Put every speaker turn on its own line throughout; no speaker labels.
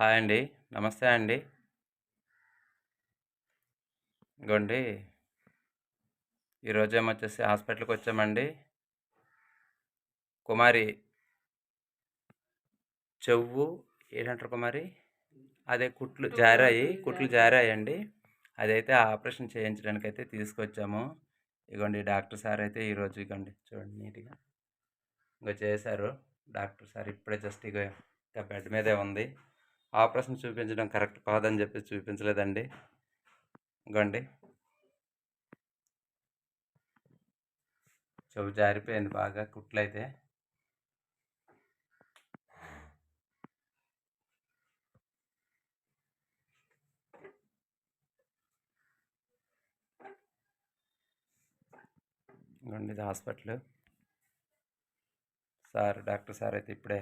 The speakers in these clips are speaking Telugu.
హాయ్ అండి. నమస్తే అండి. ఇగోండి ఈరోజేమొచ్చేసి హాస్పిటల్‌కొచ్చామండి. కుమారి చెవు ఏంటంటారు కుమారి? అదే కుట్లు జారాయి. కుట్లు జారాయండి. అదైతే ఆపరేషన్ చేయించడానికైతే తీసుకొచ్చాము. ఇగోండి డాక్టర్ సార్ అయితే ఈరోజు ఇగోండి చూడండి నీట్‌గా. ఇగో చేశారు. డాక్టర్ సార్ ఇప్పుడే జస్ట్ ఇగో ఇంకా బెడ్ మీదే ఉంది. ఆపరేషన్ చూపించడం కరెక్ట్ కాదని చెప్పి చూపించలేదండి. ఇంకోండి చెవు జారిపోయింది బాగా కుట్లయితే. ఇగోండి ఇది హాస్పిటల్ సార్ డాక్టర్ సార్ అయితే ఇప్పుడే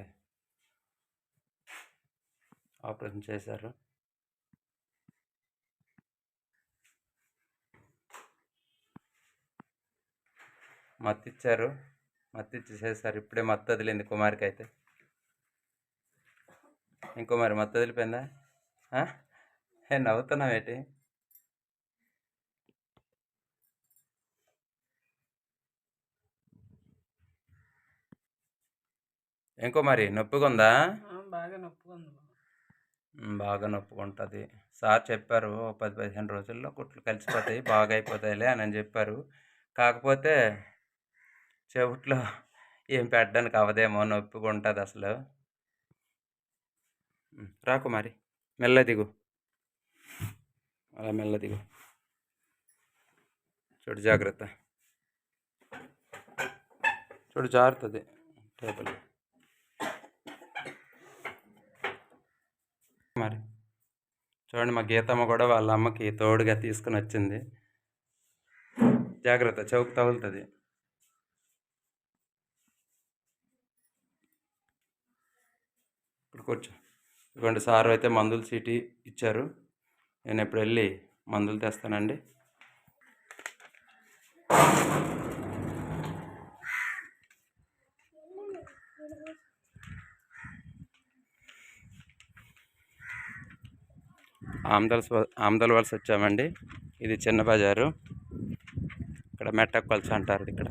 ఆపరేషన్ చేశారు. మత్తిచ్చారు. మత్తిచ్చి చేశారు. ఇప్పుడే మత్తు వదిలింది కుమారికి అయితే ఇంకో మరి మత్తు వదిలిపోయిందా? నవ్వుతున్నావు ఏంటి ఇంకో మరి నొప్పిగా
ఉందా బాగా నొప్పిగా
ఉంది బాగా నొప్పుకుంటుంది సార్ చెప్పారు. పది పదిహేను రోజుల్లో కుట్లు కలిసిపోతాయి. బాగా అయిపోతాయిలే అని చెప్పారు. కాకపోతే చెవిట్లో ఏం పెట్టడానికి అవ్వదేమో నొప్పిగుంటదసలు. అసలు రాకు మరి మెల్ల దిగు. అలా మెల్ల దిగు. చూడు జాగ్రత్త. చూడు జారుతుంది టేబుల్. మరి. చూడండి మా గీతమ్మ కూడా వాళ్ళ అమ్మకి తోడుగా తీసుకుని వచ్చింది జాగ్రత్త చౌక్ తగులుతుంది ఇప్పుడు కూర్చో. ఇదిగోండి సారు అయితే మందుల చీటీ ఇచ్చారు. నేను ఇప్పుడు వెళ్ళి మందులు తెస్తానండి. ఆమదల్స్ ఆమ్దల్ వలస వచ్చామండి. ఇది చిన్న బజారు. ఇక్కడ మెట్టక్ వలస అంటారు ఇక్కడ.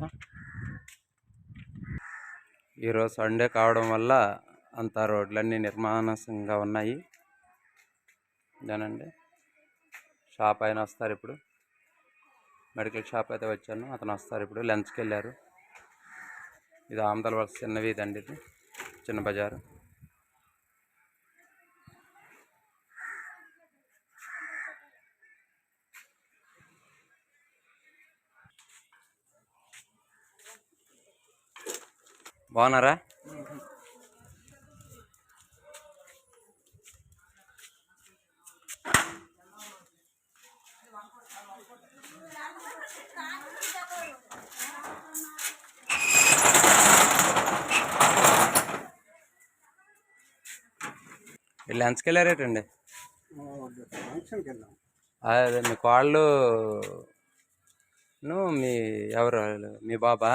ఈరోజు సండే కావడం వల్ల అంతా రోడ్లన్నీ నిర్మాణంగా ఉన్నాయి. ఇదేనండి. షాప్ ఆయన వస్తారిప్పుడు. మెడికల్ షాప్ అయితే వచ్చాను. అతను వస్తారు ఇప్పుడు లంచ్కి వెళ్ళారు ఇది ఆమ్దల వలస చిన్న వీధండి ఇది. చిన్న బజారు. బాగున్నారా?
ఓకే. ఫంక్షన్‌కెళ్ళాం.
అదే మీ ను మీ ఎవరు? మీ బాబా?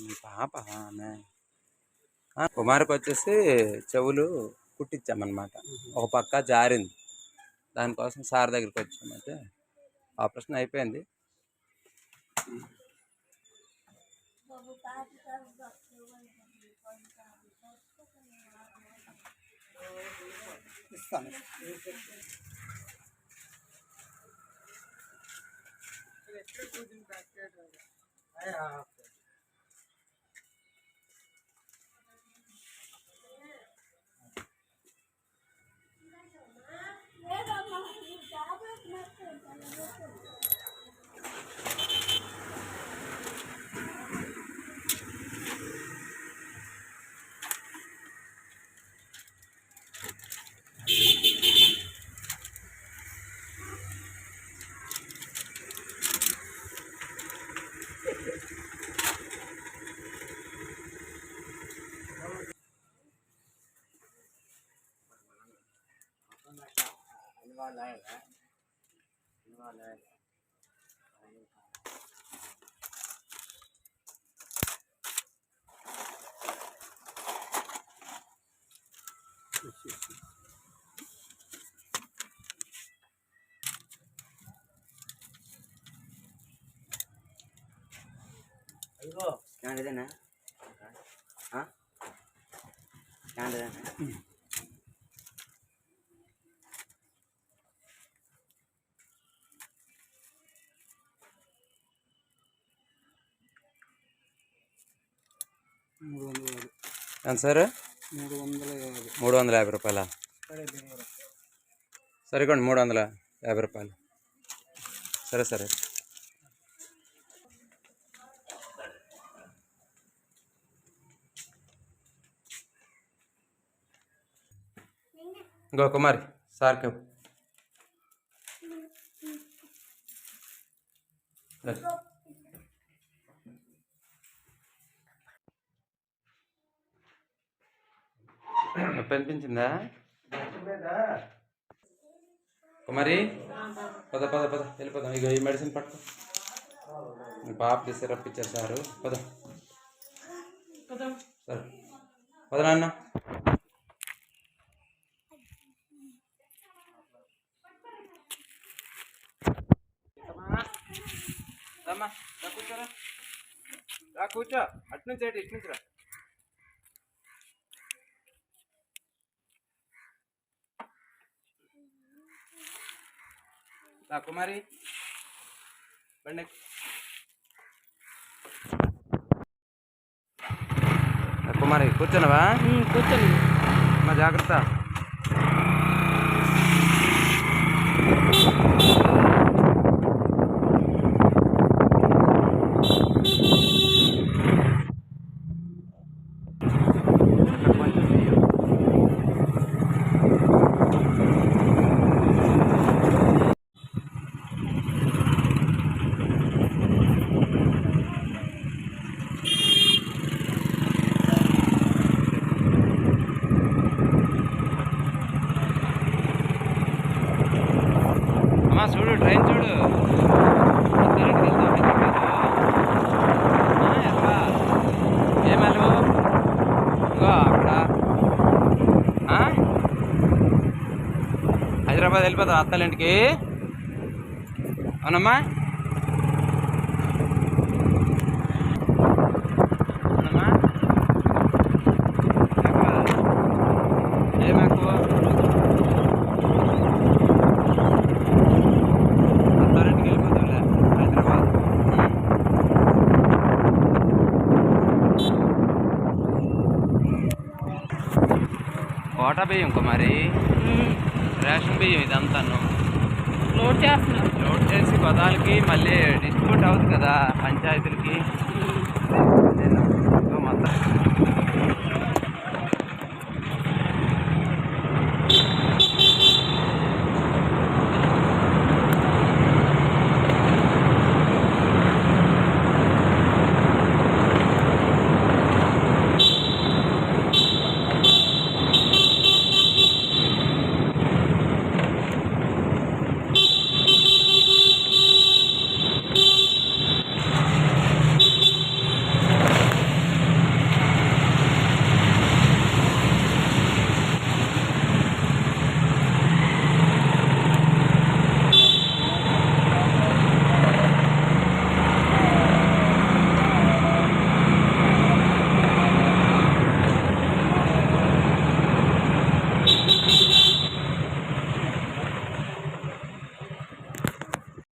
మా పాప
ఆమె. ఆ! కుమారికొచ్చేసి చెవులు కుట్టించామన్నమాట. ఒక పక్క జారింది. దానికోసం సార్ దగ్గరికొచ్చాము అయితే ఆపరేషన్ అయిపోయింది.
ఇస్తాను. 来来，
你妈来来。Ayo, kian dah na, ha? Kian dah na.
మూడు వందల యాభై.
ఎంత సార్?
మూడు వందల యాభై.
మూడు వందల యాభై రూపాయల? సరికోండి మూడు వందల యాభై రూపాయలు. సరే సరే. ఇంకో కుమారి సార్కి ఇవ్వు. నొప్పి అనిపించిందా కుమారి పద పద పద వెళ్ళిపోదాం. ఇక ఈ మెడిసిన్ పట్టుకో. మీ పాపకి సిరప్ ఇచ్చారు సారు. పద. సరే. పద నాన్న. కూర్చోరా. రా కూర్చో. అటు నుంచి అటు ఇటు నుంచి రా. రా కుమారి. బండి. కుమారి కూర్చున్నావా?
కూర్చోండి.
మా జాగ్రత్త. వెళ్ళిపోతావు అత్తలింటికి. అవునమ్మా. ఏం కోట బియ్యం కుమారి రేషన్ బియ్యం ఇదంతాను.
లోడ్ చేస్తున్నా.
లోడ్ చేసి పదాలకి మళ్ళీ డిస్ట్రిబ్యూట్ అవుతుంది కదా పంచాయతీలకి.